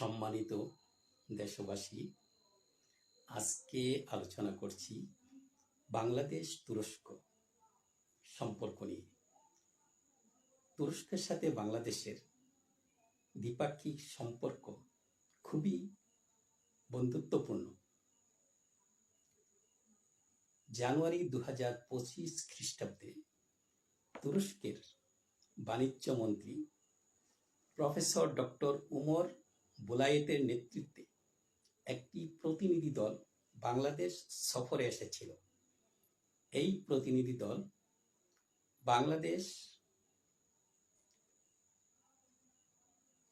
সম্মানিত দেশবাসী, আজকে আলোচনা করছি বাংলাদেশ তুরস্ক সম্পর্ক নিয়ে। তুরস্কের সাথে বাংলাদেশের দ্বিপাক্ষিক সম্পর্ক খুবই বন্ধুত্বপূর্ণ। জানুয়ারি দু হাজার পঁচিশ খ্রিস্টাব্দে তুরস্কের বাণিজ্য মন্ত্রী প্রফেসর ডক্টর উমর বুলায়েতের নেতৃত্বে একটি প্রতিনিধি দল বাংলাদেশ সফরে এসেছিল। এই প্রতিনিধি দল বাংলাদেশ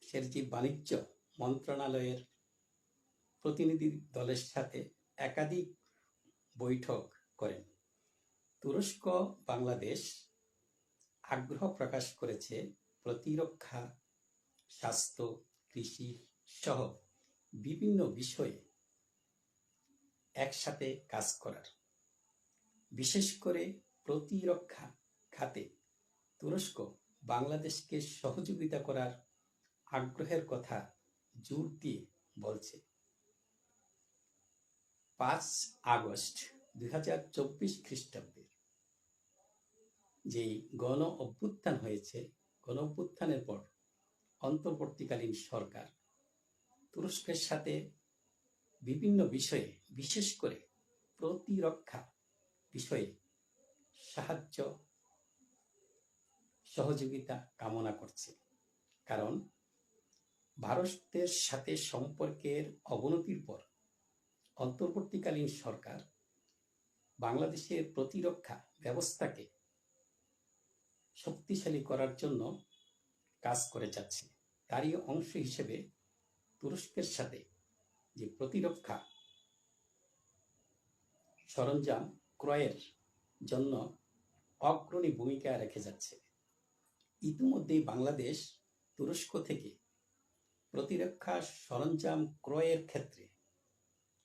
সের যে বাণিজ্য মন্ত্রণালয়ের প্রতিনিধি দলের সাথে একাধিক বৈঠক করেন। তুরস্ক বাংলাদেশ আগ্রহ প্রকাশ করেছে প্রতিরক্ষা, স্বাস্থ্য, কৃষি সহ বিভিন্ন বিষয়ে একসাথে কাজ করার। বিশেষ করে প্রতিরক্ষা খাতে তুরস্ক বাংলাদেশকে সহযোগিতা করার আগ্রহের কথা জোর দিয়ে বলছে। পাঁচ আগস্ট দুই হাজার চব্বিশ খ্রিস্টাব্দের যে গণ অভ্যুত্থান হয়েছে, গণ অভ্যুত্থানের পর অন্তর্বর্তীকালীন সরকার তুরস্কের সাথে বিভিন্ন বিষয়ে, বিশেষ করে প্রতিরক্ষা বিষয়ে সাহায্য, সহযোগিতা কামনা করছে। কারণ ভারতের সাথে সম্পর্কের অবনতির পর অন্তর্বর্তীকালীন সরকার বাংলাদেশের প্রতিরক্ষা ব্যবস্থাকে শক্তিশালী করার জন্য কাজ করে যাচ্ছে। তারই অংশ হিসেবে তুরস্কের সাথে যে প্রতিরক্ষা সরঞ্জাম ক্রয়ের জন্য অগ্রণী ভূমিকা রেখে যাচ্ছে। ইতিমধ্যেই বাংলাদেশ তুরস্ক থেকে প্রতিরক্ষা সরঞ্জাম ক্রয়ের ক্ষেত্রে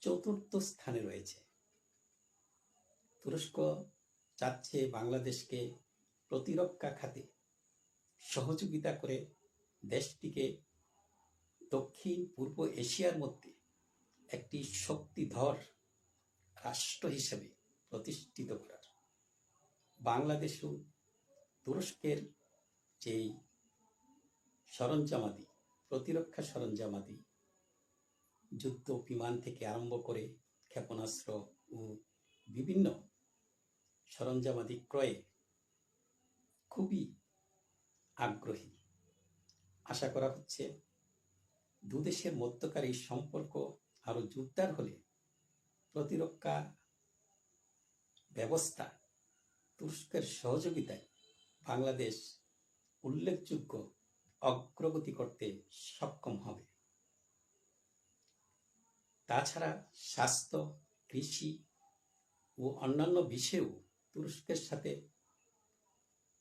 চতুর্থ স্থানে রয়েছে। তুরস্ক চাচ্ছে বাংলাদেশকে প্রতিরক্ষা খাতে সহযোগিতা করে দেশটিকে দক্ষিণ পূর্ব এশিয়ার মধ্যে একটি শক্তিধর রাষ্ট্র হিসেবে প্রতিষ্ঠিত করার। বাংলাদেশও তুরস্কের যেই সরঞ্জামাদি, প্রতিরক্ষা সরঞ্জামাদি, যুদ্ধ বিমান থেকে আরম্ভ করে ক্ষেপণাস্ত্র ও বিভিন্ন সরঞ্জামাদি ক্রয়ে খুবই আগ্রহী। আশা করা হচ্ছে দুদেশের মধ্যকার এই সম্পর্ক আরও জোরদার হলে প্রতিরক্ষা ব্যবস্থা তুরস্কের সহযোগিতায় বাংলাদেশ উল্লেখযোগ্য অগ্রগতি করতে সক্ষম হবে। তাছাড়া স্বাস্থ্য, কৃষি ও অন্যান্য বিষয়েও তুরস্কের সাথে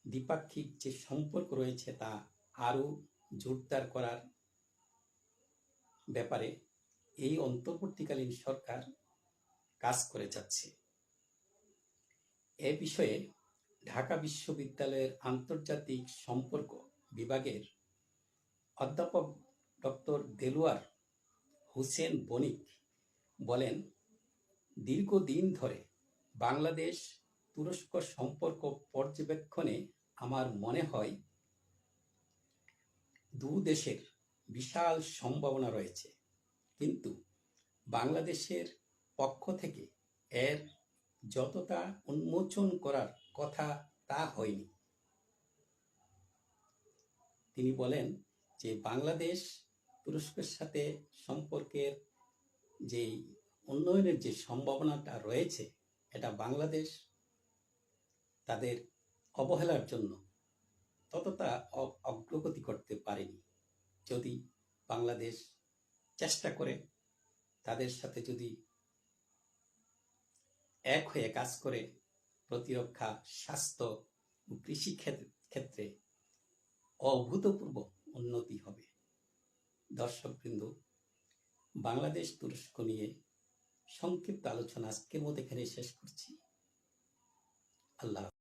দ্বিপাক্ষিক যে সম্পর্ক রয়েছে তা আরও জোরদার করার ব্যাপারে এই অন্তর্বর্তীকালীন সরকার কাজ করে যাচ্ছে। এ বিষয়ে ঢাকা বিশ্ববিদ্যালয়ের আন্তর্জাতিক সম্পর্ক বিভাগের অধ্যাপক ডক্টর দেলোয়ার হোসেন বণিক বলেন, দীর্ঘদিন ধরে বাংলাদেশ তুরস্ক সম্পর্ক পর্যবেক্ষণে আমার মনে হয় দু দেশের বিশাল সম্ভাবনা রয়েছে। কিন্তু বাংলাদেশের পক্ষ থেকে এর যতটা উন্মোচন করার কথা তা হয়নি। তিনি বলেন যে বাংলাদেশ তুরস্কের সাথে সম্পর্কের যে উন্নয়নের যে সম্ভাবনাটা রয়েছে, এটা বাংলাদেশ তাদের অবহেলার জন্য ততটা অগ্রগতি করতে পারেনি। যদি বাংলাদেশ চেষ্টা করে তাদের সাথে যদি এক হয়ে কাজ করে প্রতিরক্ষা, স্বাস্থ্য, কৃষি ক্ষেত্রে অভূতপূর্ব উন্নতি হবে। দর্শকবৃন্দ, বাংলাদেশ তুরস্ক নিয়ে সংক্ষিপ্ত আলোচনা আজকের মধ্যে এখানে শেষ করছি। আল্লাহ